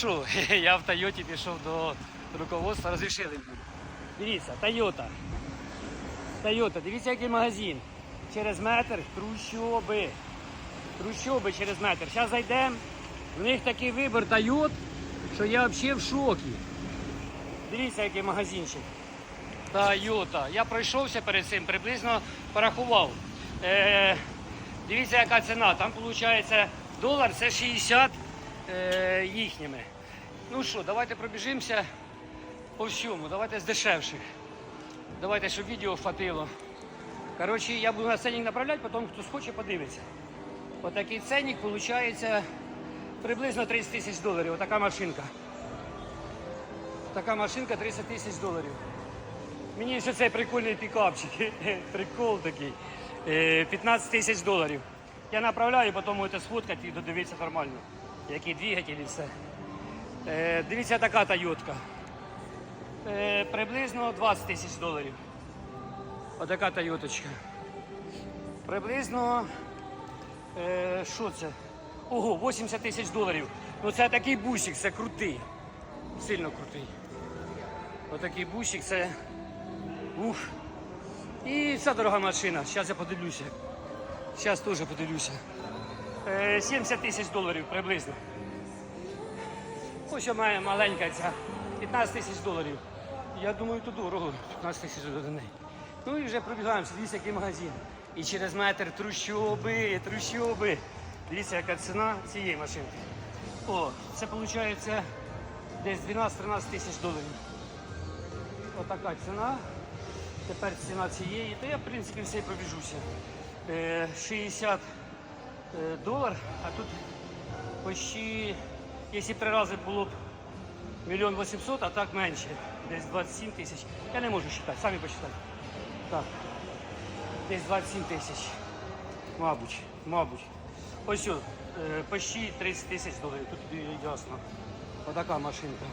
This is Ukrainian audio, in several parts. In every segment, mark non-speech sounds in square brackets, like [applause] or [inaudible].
що, [laughs] я в Тойоті пішов до руководства, розрішили. Дивіться, Тойота. Тойота, дивіться, який магазин. Через метр трущоби. Трущоби через метр. Зараз зайдемо. В них такий вибір Тойот, що я взагалі в шокі. Дивіться, який магазинчик. Тойота. Я пройшовся перед цим, приблизно порахував. Е, дивіться, яка ціна. Там виходить долар це 60 е, їхніми. Ну що, давайте пробіжимося по всьому. Давайте з дешевших. Давайте, щоб відео хватило. Коротше, я буду на ценник направляти, потім хто схоче, подивиться. Отакий ценник виходить приблизно 30 тисяч доларів. Отака машинка. Така машинка 30 тисяч доларів. Мені ще цей прикольний пікапчик. [laughs] Прикол такий. Е, 15 тисяч доларів. Я направляю, потім будете сфоткати і додивитися нормально. Який двигатель і все. Е, Дивіться, така Тойотка. Е, Приблизно 20 тисяч доларів. Отака Тойоточка. Приблизно. е, Що це? Ого, 80 тисяч доларів. Ну це такий бусик, це крутий. Сильно крутий. Отакий бусик, це. Ух. І ця дорога машина. Зараз я подивлюся. Зараз теж подивлюся. Е, 70 тисяч доларів приблизно. Ось у мене маленька ця. 15 тисяч доларів. Я думаю, то дорого. 15 тисяч до неї. Ну і вже пробігаємося. Дивіться, який магазин. І через метр трущоби, трущоби. Дивіться, яка ціна цієї машинки. О, це виходить десь 12-13 тисяч доларів. Отака ціна. Тепер ціна цієї. То я, в принципі, все пробіжуся. Е, 60 е, долар, а тут почти, якщо три рази було б мільйон 800, а так менше. Десь 27 тисяч. Я не можу вважати, самі посчитайте. Так. Десь 27 тисяч. Мабуть, мабуть. Ось що, е, почти 30 тисяч доларів. Тут е, ясно. Отака машинка.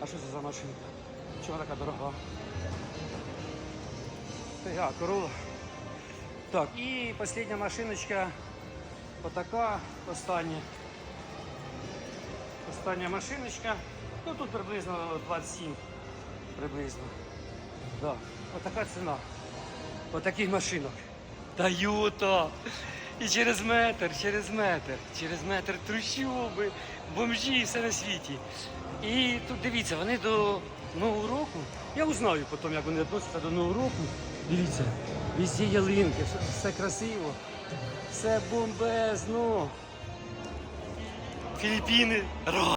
А що це за машинка? Чому така дорога? Я, корола. Так, і остання машиночка. Отака остання. Остання машиночка. Ну тут приблизно 27. Приблизно. Да. Отака ціна. Отакий машинок. Тойота. І через метр, через метр, через метр трущоби, бомжі і все на світі. І тут дивіться, вони до Нового року. Я узнаю потім, як вони відносяться до Нового року. Дивіться, везде ялинки, все красиво, все бомбезно. Філіппіни.